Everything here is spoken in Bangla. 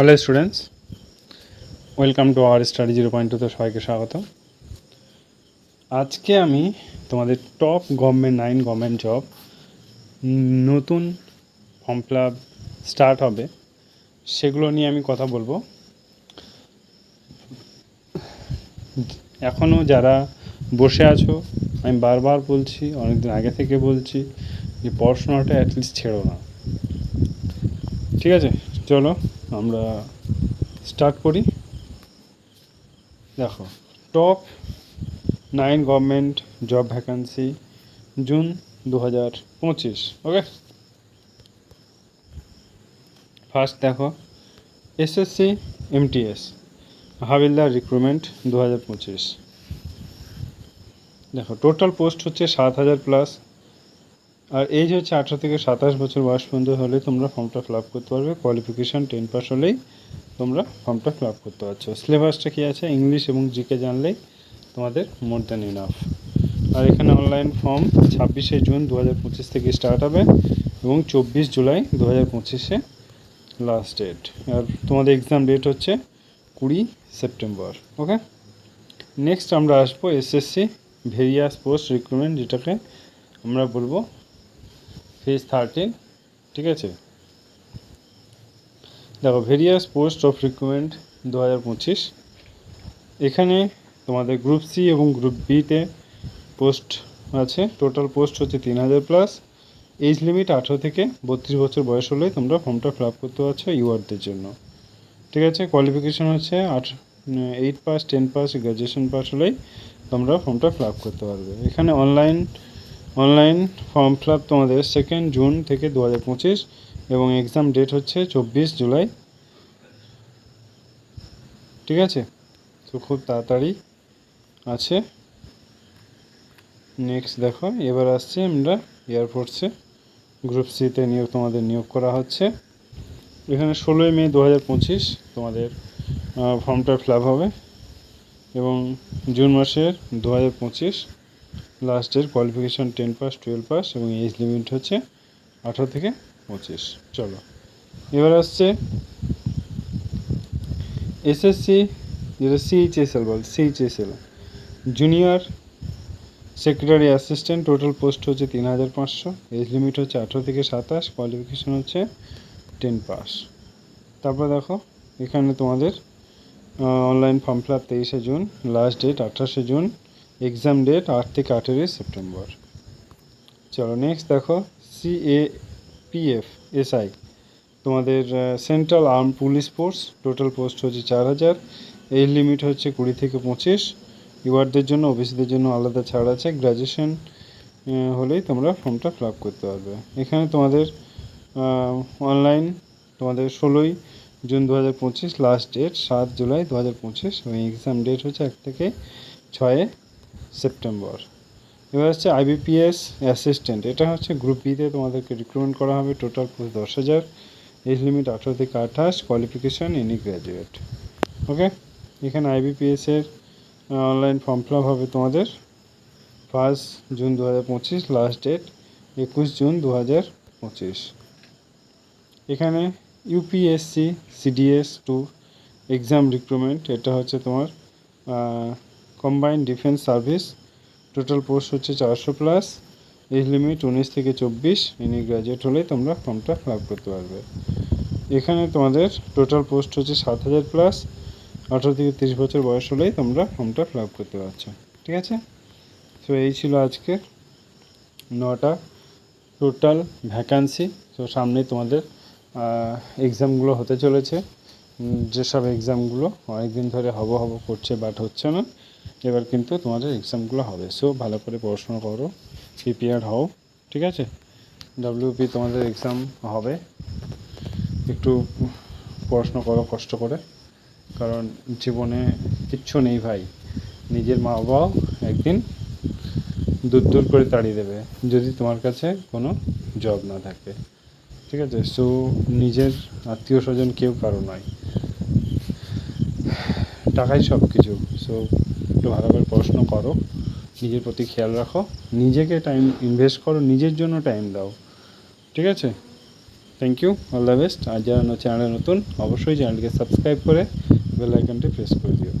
Hello students, welcome to our study zero point টুতে সবাইকে স্বাগত। আজকে আমি তোমাদের top government nine government job নতুন ফর্ম ফিল স্টার্ট হবে, সেগুলো নিয়ে আমি কথা বলব। এখনও যারা বসে আছো, আমি বারবার বলছি, অনেকদিন আগে থেকে বলছি যে পড়াশোনাটা অ্যাটলিস্ট ছেড়ো না। ঠিক আছে? চলো, আমরা স্টার্ট করি। দেখো top nine government job vacancy June দু হাজার পঁচিশ ওকে ফার্স্ট দেখো এসএসসি এমটিএস হাবিলদার রিক্রুটমেন্ট দু হাজার পঁচিশ। দেখো টোটাল পোস্ট হচ্ছে সাত হাজার প্লাস আর এজ হচ্ছে আঠারো থেকে সাতাশ বছর বয়স পর্যন্ত হলে তোমরা ফর্মটা ফিল আপ করতে পারবে। কোয়ালিফিকেশান টেন পাস হলেই তোমরা ফর্মটা ফিল আপ করতে পারছ। সিলেবাসটা কী আছে? ইংলিশ এবং জিকে জানলেই তোমাদের মোর দ্যান ইনাফ আর এখানে অনলাইন ফর্ম ছাব্বিশে জুন দু হাজার পঁচিশ থেকে স্টার্ট হবে এবং চব্বিশ জুলাই দু হাজার পঁচিশে লাস্ট ডেট আর তোমাদের এক্সাম ডেট হচ্ছে কুড়ি সেপ্টেম্বর ওকে নেক্সট আমরা আসব এসএসসি ভেরিয়াস পোস্ট রিক্রুটমেন্ট যেটাকে আমরা বলব ফেজ থার্টিন ঠিক আছে? দেখো ভেরিয়াস পোস্ট অফ রিক্রুটমেন্ট দু হাজার পঁচিশ। এখানে তোমাদের গ্রুপ সি এবং গ্রুপ বিতে পোস্ট আছে। টোটাল পোস্ট হচ্ছে তিন হাজার প্লাস এজ লিমিট আঠেরো থেকে বত্রিশ বছর বয়স হলেই তোমরা ফর্মটা ফিল আপ করতে পারছ ইউআরদের জন্য। ঠিক আছে? কোয়ালিফিকেশন হচ্ছে আট eight pass ten pass graduation pass হলেই তোমরা ফর্মটা ফিল আপ করতে পারবে। এখানে অনলাইন অনলাইন ফর্ম ফিল তোমাদের সেকেন্ড জুন থেকে দু হাজার পঁচিশ এবং এক্সাম ডেট হচ্ছে চব্বিশ জুলাই। ঠিক আছে? তো খুব তাড়াতাড়ি আছে। নেক্সট দেখো, এবার আসছে আমরা এয়ারফোর্সে গ্রুপ সিতে নিয়োগ তোমাদের নিয়োগ করা হচ্ছে। এখানে ষোলোই মে দু হাজার পঁচিশ তোমাদের ফর্মটা ফিল হবে এবং জুন মাসের দু হাজার পঁচিশ। লাস্টের qualification ten pass twelve pass এবং এজ লিমিট হচ্ছে আঠারো থেকে পঁচিশ। চলো। এবার আসছে এসএসসি যেটা সিএইচএসএল বল CHSL junior secretary assistant total post হচ্ছে তিন হাজার পাঁচশো। এজ লিমিট হচ্ছে আঠেরো থেকে সাতাশ কোয়ালিফিকেশান হচ্ছে টেন পাস তারপর দেখো, এখানে তোমাদের অনলাইন ফর্ম ফিল আপ তেইশে জুন লাস্ট ডেট আঠাশে জুন। এক্সাম ডেট আট থেকে আঠেরোই সেপ্টেম্বর চলো নেক্সট দেখো সি এ পিএফ এসআই তোমাদের central arm police force total post হচ্ছে চার হাজার। এই লিমিট হচ্ছে কুড়ি থেকে পঁচিশ। ইউয়ারদের জন্য, ওবিসিদের জন্য আলাদা ছাড় আছে। গ্র্যাজুয়েশন হলেই তোমরা ফর্মটা ফিল করতে পারবে। এখানে তোমাদের অনলাইন তোমাদের ষোলোই জুন দু হাজার পঁচিশ লাস্ট ডেট সাত জুলাই দু হাজার পঁচিশ। এবং এক্সাম ডেট হচ্ছে এক থেকে ছয়ে সেপ্টেম্বর এবার হচ্ছে আইবিপিএস অ্যাসিস্ট্যান্ট এটা হচ্ছে গ্রুপ বিতে তোমাদেরকে রিক্রুটমেন্ট করা হবে টোটাল পোস্ট দশ হাজার এজ লিমিট আঠারো থেকে আঠাশ কোয়ালিফিকেশান এনি গ্র্যাজুয়েট ওকে এখানে আইবিপিএসের অনলাইন ফর্ম ফিল হবে তোমাদের। ফার্স্ট জুন দু হাজার পঁচিশ লাস্ট ডেট একুশ জুন দু হাজার পঁচিশ। এখানে UPSC CDS two exam recruitment এটা হচ্ছে তোমার combined defence service total post হচ্ছে চারশো প্লাস এজ লিমিট উনিশ থেকে চব্বিশ ইনি গ্র্যাজুয়েট হলে তোমরা ফর্মটা আপ করতে পারবে। এখানে তোমাদের টোটাল পোস্ট হচ্ছে সাত হাজার প্লাস আঠারো থেকে তিরিশ বছর বয়স হলেই তোমরা ফর্মটা ফিল করতে পারছ, ঠিক আছে? তো এই ছিল আজকে নটা টোটাল ভ্যাকান্সি তো সামনে তোমাদের এক্সামগুলো হতে চলেছে। যেসব এক্সামগুলো অনেকদিন ধরে হব হব করছে বাট হচ্ছে না এবার কিন্তু তোমাদের এক্সামগুলো হবে। সো ভালো করে পড়াশোনা করো প্রিপেয়ার হও, ঠিক আছে? ডাব্লিউপি তোমাদের এক্সাম হবে। একটু পড়াশোনা করো, কষ্ট করে। কারণ জীবনে কিচ্ছু নেই ভাই। নিজের মা বাবাও একদিন দূর দূর করে তাড়িয়ে দেবে, যদি তোমার কাছে কোনো জব না থাকে। ঠিক আছে? সো নিজের আত্মীয় স্বজন কেউ কারও নয়। টাকাই সব কিছু সো একটু ভালো করে পড়াশুনো করো, নিজের প্রতি খেয়াল রাখো, নিজেকে টাইম ইনভেস্ট করো, নিজের জন্য টাইম দাও, ঠিক আছে? Thank you all the best আর যারা চ্যানেলে নতুন, অবশ্যই চ্যানেলকে সাবস্ক্রাইব করে বেল আইকনটি প্রেস করে দিও।